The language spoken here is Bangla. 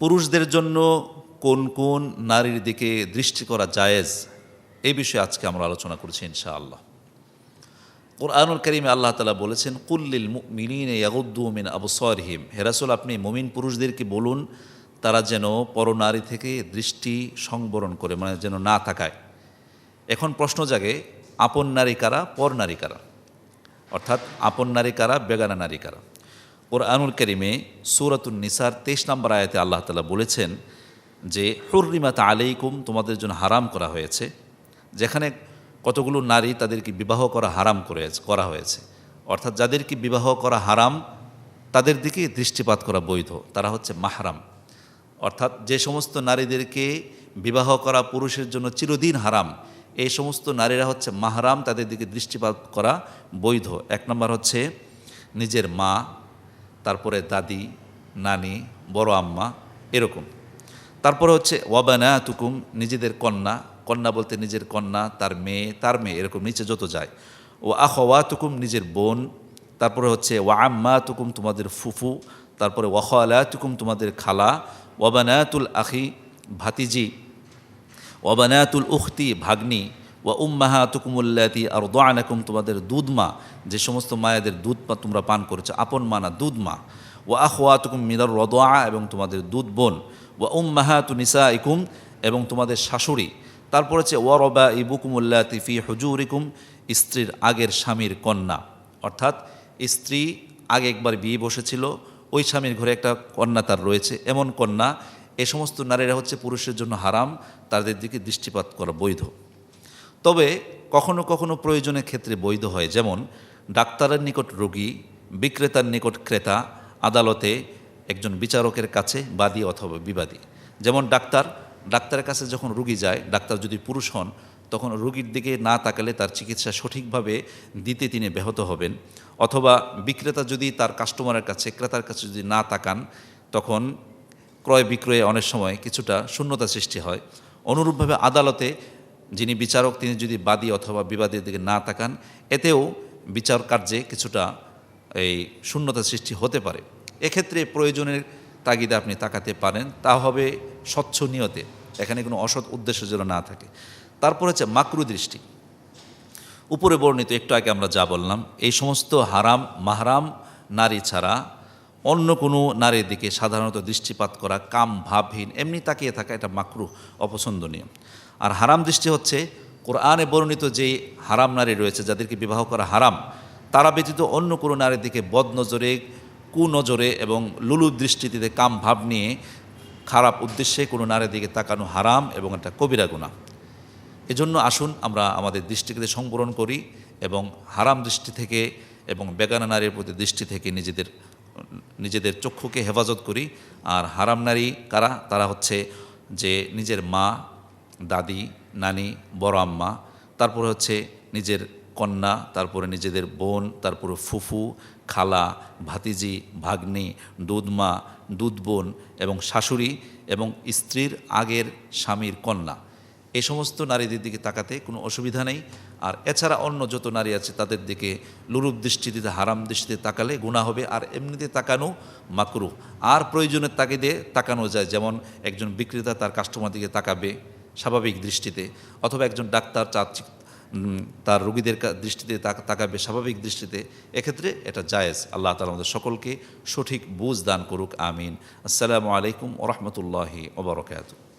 পুরুষদের জন্য কোন কোন নারীর দিকে দৃষ্টি করা জায়েজ, এই বিষয়ে আজকে আমরা আলোচনা করছি ইনশাআল্লাহ। কোরআনুল করিমে আল্লাহ তালা বলেছেন কুল্লিল মিনিন ইয়াগুদ্দু মিন আবসরহিম। হেরাসুল আপনি মুমিন পুরুষদেরকে বলুন, তারা যেন পরনারী থেকে দৃষ্টি সংবরণ করে মানে যেন না তাকায়। এখন প্রশ্ন জাগে, আপন নারী কারা পর নারী কারা? অর্থাৎ আপন নারী কারা, বেগানা নারী কারা? কোরআনুল করিমে সুরাতুন নিসার তেইশ নম্বর আয়াতে আল্লাহ তালা বলেছেন যে, হুররিমাত আলাইকুম, তোমাদের জন্য হারাম করা হয়েছে। যেখানে কতগুলো নারী তাদেরকে বিবাহ করা হারাম করে করা হয়েছে। অর্থাৎ যাদেরকে বিবাহ করা হারাম, তাদের দিকে দৃষ্টিপাত করা বৈধ। তারা হচ্ছে মাহারাম। অর্থাৎ যে সমস্ত নারীদেরকে বিবাহ করা পুরুষের জন্য চিরদিন হারাম, এই সমস্ত নারীরা হচ্ছে মাহারাম, তাদের দিকে দৃষ্টিপাত করা বৈধ। এক নম্বর হচ্ছে নিজের মা তারপরে দাদি, নানি, বড় আম্মা, এরকম। তারপরে হচ্ছে ওয়াবানা তুকুম নিজেদের কন্যা। কন্যা বলতে নিজের কন্যা, তার মেয়ে তার মেয়ে, এরকম নিচে যত যায়। ও আহওয়া তুকুম নিজের বোন। তারপরে হচ্ছে, ওয়া আম্মা তুকুম তোমাদের ফুফু। তারপরে ওয়াহলা তুকুম তোমাদের খালা। ওয়াবানাতুল আখি ভাতিজি। ওয়াবানাতুল উখতি ভাগ্নি। ওয়া উম্মাহা তুকুমুল্লাতি আর দোয়ানাকুম তোমাদের দুধমা, যে সমস্ত মায়েদের দুধ পা তোমরা পান করেছ, আপন মানা দুধ মা ও আহওয়া তুকুম মিদার রদোয়া এবং তোমাদের দুধ বোন। ওয়া উম্মাহা তু নিসা ইকুম এবং তোমাদের শাশুড়ি। তারপর হচ্ছে, ওয়া রবা ইবুকুমুল্লাতি ফি হুজুরিকুম স্ত্রীর আগের স্বামীর কন্যা। অর্থাৎ, স্ত্রী আগে একবার বিয়ে বসেছিল, ওই স্বামীর ঘরে একটা কন্যা তার রয়েছে। এমন কন্যা, এ সমস্ত নারীরা হচ্ছে পুরুষের জন্য হারাম, তাদের দিকে দৃষ্টিপাত করা বৈধ। তবে কখনো কখনো প্রয়োজনের ক্ষেত্রে বৈধ হয়। যেমন, ডাক্তারের নিকট রোগী, বিক্রেতার নিকট ক্রেতা, আদালতে একজন বিচারকের কাছে বাদী অথবা বিবাদী। যেমন, ডাক্তার, ডাক্তারের কাছে যখন রুগী যায়, ডাক্তার যদি পুরুষ হন, তখন রুগীর দিকে না তাকালে তার চিকিৎসা সঠিকভাবে দিতে তিনি ব্যাহত হবেন। অথবা, বিক্রেতা যদি তার কাস্টমারের কাছে, ক্রেতার কাছে যদি না তাকান, তখন ক্রয় বিক্রয়ে অনেক সময় কিছুটা শূন্যতা সৃষ্টি হয়। অনুরূপভাবে আদালতে যিনি বিচারক, তিনি যদি বাদী অথবা বিবাদীর দিকে না তাকান, এতেও বিচার কার্যে কিছুটা এই শূন্যতা সৃষ্টি হতে পারে। এক্ষেত্রে প্রয়োজনের তাগিদে আপনি তাকাতে পারেন, তা হবে স্বচ্ছ নিয়তে, এখানে কোনো অসৎ উদ্দেশ্য যেন না থাকে। তারপর হচ্ছে মাকরু দৃষ্টি। উপরে বর্ণিত, একটু আগে আমরা যা বললাম, এই সমস্ত হারাম, মাহারাম নারী ছাড়া অন্য কোনো নারীর দিকে সাধারণত দৃষ্টিপাত করা, কাম, ভাবহীন, এমনি তাকিয়ে থাকা এটা মাকরু, অপছন্দনীয়। আর হারাম দৃষ্টি হচ্ছে কোরআনে বর্ণিত যে হারাম নারী রয়েছে, যাদেরকে বিবাহ করা হারাম, তারা ব্যতীত অন্য কোনো নারীর দিকে বদনজরে, কুনজরে এবং লুলু দৃষ্টিতে কাম, ভাব নিয়ে খারাপ উদ্দেশ্যে কোনো নারীর দিকে তাকানো হারাম এবং একটা কবিরা গুণা এজন্য আসুন আমরা আমাদের দৃষ্টিকে সংবরণ করি এবং হারাম দৃষ্টি থেকে এবং বেগানা নারীর প্রতি দৃষ্টি থেকে নিজেদের নিজেদের চক্ষুকে হেফাজত করি। আর হারাম নারী কারা? তারা হচ্ছে যে নিজের মা, দাদি, নানি, বড় আম্মা, তারপরে হচ্ছে নিজের কন্যা, তারপরে নিজেদের বোন, তারপরে ফুফু, খালা, ভাতিজি, ভাগ্নি, দুধমা দুধ বোন এবং শাশুড়ি এবং স্ত্রীর আগের স্বামীর কন্যা। এই সমস্ত নারীদের দিকে তাকাতে কোনো অসুবিধা নেই। আর এছাড়া অন্য যত নারী আছে, তাদের দিকে লুরুপ দৃষ্টিতে, হারাম দৃষ্টিতে তাকালে গুণা হবে। আর এমনিতে তাকানো মাকরু আর প্রয়োজনের তাগিদে তাকানো যায়। যেমন একজন বিক্রেতা তার কাস্টমার দিকে তাকাবে স্বাভাবিক দৃষ্টিতে, অথবা একজন ডাক্তার চার তার রোগীদের দৃষ্টিতে তাকাবে স্বাভাবিক দৃষ্টিতে। এক্ষেত্রে এটা জায়েজ। আল্লাহ তালা আমাদের সকলকে সঠিক বুঝ দান করুক। আমিন। আসসালামু আলাইকুম ওরহমতুল্লাহি ওবরকাত